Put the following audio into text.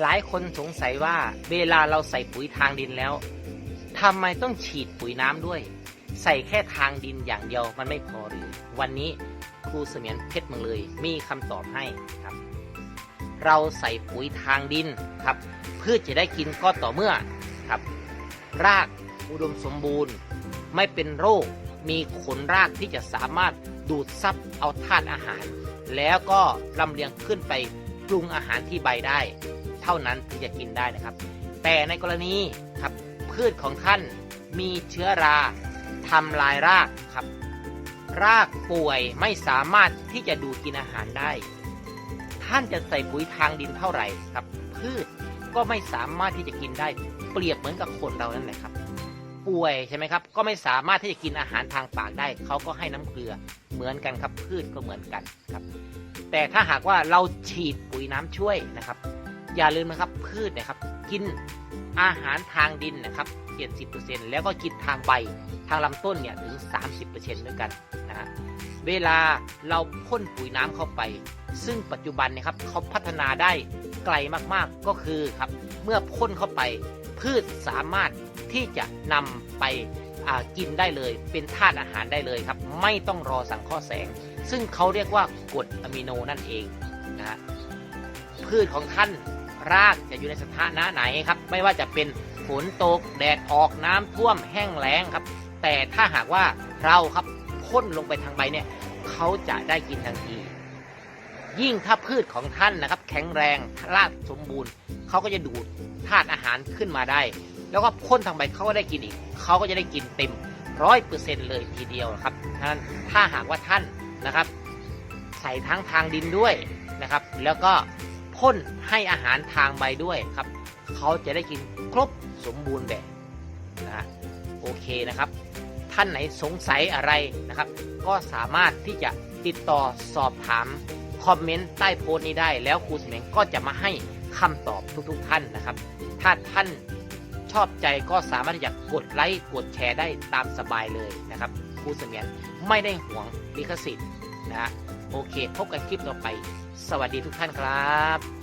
หลายคนสงสัยว่าเวลาเราใส่ปุ๋ยทางดินแล้วทำไมต้องฉีดปุ๋ยน้ำด้วย ใส่แค่ทางดินอย่างเดียวมันไม่พอหรือ วันนี้ครูเสมียนเพชรเมืองเลยมีคำตอบให้ครับ เราใส่ปุ๋ยทางดินครับพืชจะได้กินก็ต่อเมื่อครับ รากอุดมสมบูรณ์ ไม่เป็นโรค มีขนรากที่จะสามารถดูดซับเอาธาตุอาหาร แล้วก็ลำเลียงขึ้นไปปรุงอาหารที่ใบได้ ท่านั้นถึงจะกินได้นะครับ แต่ในกรณีครับพืชของท่านมีเชื้อราทำลายรากครับ รากป่วยไม่สามารถที่จะดูดกินอาหารได้ ท่านจะใส่ปุ๋ยทางดินเท่าไหร่ครับ พืชก็ไม่สามารถที่จะกินได้เปรียบเหมือนกับคนเรานั่นแหละครับ ป่วยใช่ไหมครับ ก็ไม่สามารถที่จะกินอาหารทางปากได้ เขาก็ให้น้ำเกลือเหมือนกันครับ พืชก็เหมือนกันครับ แต่ถ้าหากว่าเราฉีดปุ๋ยน้ำช่วยนะครับ อย่าลืมนะครับพืชนะครับ กินอาหารทางดินนะครับ70%แล้วก็กินทางใบทางลำต้นเนี่ยถึง 30%ด้วยกันนะฮะเวลาเราพ่นปุ๋ยน้ำเข้าไป ซึ่งปัจจุบันนะครับเขาพัฒนาได้ไกลมากๆก็คือครับเมื่อพ่นเข้าไป พืชสามารถที่จะนำไปกินได้เลยเป็นธาตุอาหารได้เลยครับ ไม่ต้องรอสังเคราะห์แสง ซึ่งเขาเรียกว่ากรดอะมิโนนั่นเองนะฮะ พืชของท่านรากจะอยู่ในสถานะไหนครับ ไม่ว่าจะเป็นฝนตกแดดออกน้ำท่วมแห้งแล้งครับ แต่ถ้าหากว่าเราครับพ่นลงไปทางใบเนี่ยเขาจะได้กินทันที ยิ่งถ้าพืชของท่านนะครับ แข็งแรงรากสมบูรณ์เขาก็จะดูดธาตุอาหารขึ้นมาได้ แล้วก็พ่นทางใบเขาก็ได้กินอีกเขาก็จะได้กินเต็มร้อยเปอร์เซ็นเลยทีเดียวนะครับฉะนั้นถ้าหากว่าท่านนะครับ ใส่ทั้งทางดินด้วยนะครับ แล้วก็ พ่นให้อาหารทางใบด้วยครับ เขาจะได้กินครบสมบูรณ์แบบนะฮะโอเคนะครับ ท่านไหนสงสัยอะไรนะครับ ก็สามารถที่จะติดต่อสอบถามคอมเมนต์ใต้โพสต์นี้ได้ แล้วครูสมงก็จะมาให้คำตอบทุกๆท่านนะครับ ถ้าท่านชอบใจก็สามารถที่จะกดไลค์กดแชร์ได้ตามสบายเลยนะครับครูสมียนไม่ได้ห่วงลิขสิทธิ์นะฮะโอเค พบกันคลิปต่อไป สวัสดีทุกท่านครับ